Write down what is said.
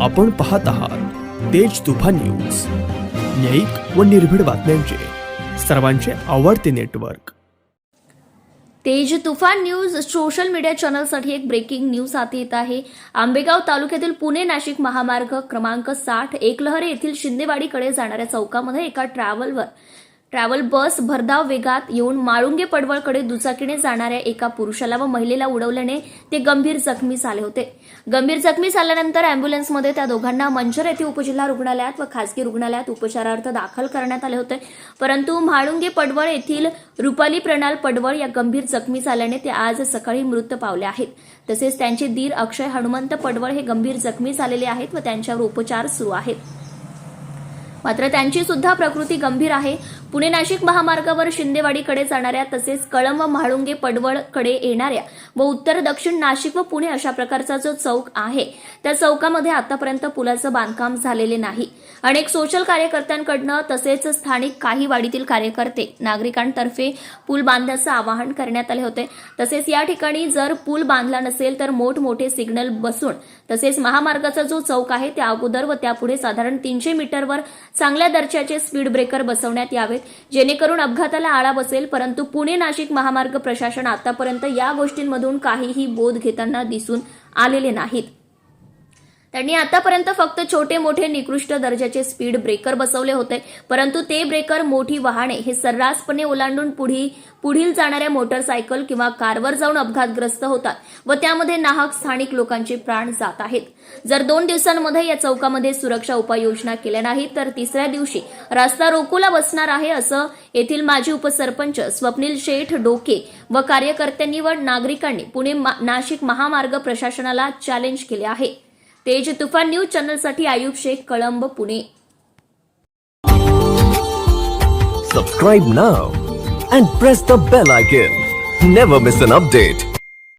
आपण पाहत आहात तेज तुफान न्यूज. न्यायिक व निर्भीड बातम्यांचे. सर्वांचे आवडते नेटवर्क. तेज तुफान न्यूज सोशल मीडिया चॅनलसाठी एक ब्रेकिंग न्यूज हाती येत आहे. आंबेगाव तालुक्यातील पुणे नाशिक महामार्ग क्रमांक साठ एकलहरे येथील शिंदेवाडीकडे जाणाऱ्या चौकामध्ये एका ट्रॅव्हलवर ट्रॅव्हल बस भरधाव वेगात येऊन माळुंगे पडवळकडे दुचाकीने जाणाऱ्या एका पुरुषाला व महिलेला उडवल्याने ते गंभीर जखमी झाले होते. गंभीर जखमी झाल्यानंतर अँब्युलन्समध्ये त्या दोघांना मंचर येथे उपजिल्हा रुग्णालयात व खासगी रुग्णालयात उपचारार्थ दाखल करण्यात आले होते. परंतु म्हाळुंगे पडवळ येथील रुपाली प्रणाल पडवळ या गंभीर जखमी झाल्याने ते आज सकाळी मृत पावले आहेत. तसेच त्यांचे दीर अक्षय हनुमंत पडवळ हे गंभीर जखमी झालेले आहेत व त्यांच्यावर उपचार सुरू आहेत. मात्र त्यांची सुद्धा प्रकृती गंभीर आहे. पुणे नाशिक महामार्गावर शिंदेवाडीकडे जाणाऱ्या तसेच कळंब व म्हाळुंगे पडवळकडे येणाऱ्या व उत्तर दक्षिण नाशिक व पुणे अशा प्रकारचा जो चौक आहे त्या चौकामध्ये आतापर्यंत पुलाचं बांधकाम झालेले नाही. अनेक सोशल कार्यकर्त्यांकडनं तसेच स्थानिक काही वाडीतील कार्यकर्ते नागरिकांतर्फे पूल बांधण्याचं आवाहन करण्यात आले होते. तसेच या ठिकाणी जर पूल बांधला नसेल तर मोठमोठे सिग्नल बसून तसेच महामार्गाचा जो चौक आहे त्या अगोदर व त्यापुढे साधारण तीनशे मीटरवर चांगल्या दर्जाचे स्पीड ब्रेकर बसवण्यात यावेत. जेणेकरून अपघाताला आळा बसेल परंतु पुणे नाशिक महामार्ग प्रशासन आतापर्यंत या गोष्टींमधून काहीही बोध घेताना दिसून आलेले नाहीत. त्यांनी आतापर्यंत फक्त छोटे मोठे निकृष्ट दर्जाचे स्पीड ब्रेकर बसवले होते परंतु ते ब्रेकर मोठी वाहने हे सर्रासपणे ओलांडून पुढील पुढील जाणाऱ्या मोटरसायकल किंवा कारवर जाऊन अपघातग्रस्त होतात व त्यामध्ये नाहक स्थानिक लोकांचे प्राण जात आहेत. जर दोन दिवसांमध्ये या चौकामध्ये सुरक्षा उपाययोजना केल्या नाही तर तिसऱ्या दिवशी रस्ता रोकोला बसणार आहे असं येथील माजी उपसरपंच स्वप्नील शेठ डोके व कार्यकर्त्यांनी व नागरिकांनी पुणे मा- नाशिक महामार्ग प्रशासनाला चॅलेंज केले आहे. तेज तुफान न्यूज चैनल साथ Ayub Shaikh Kalamb Pune. Subscribe now and press the bell icon never miss an update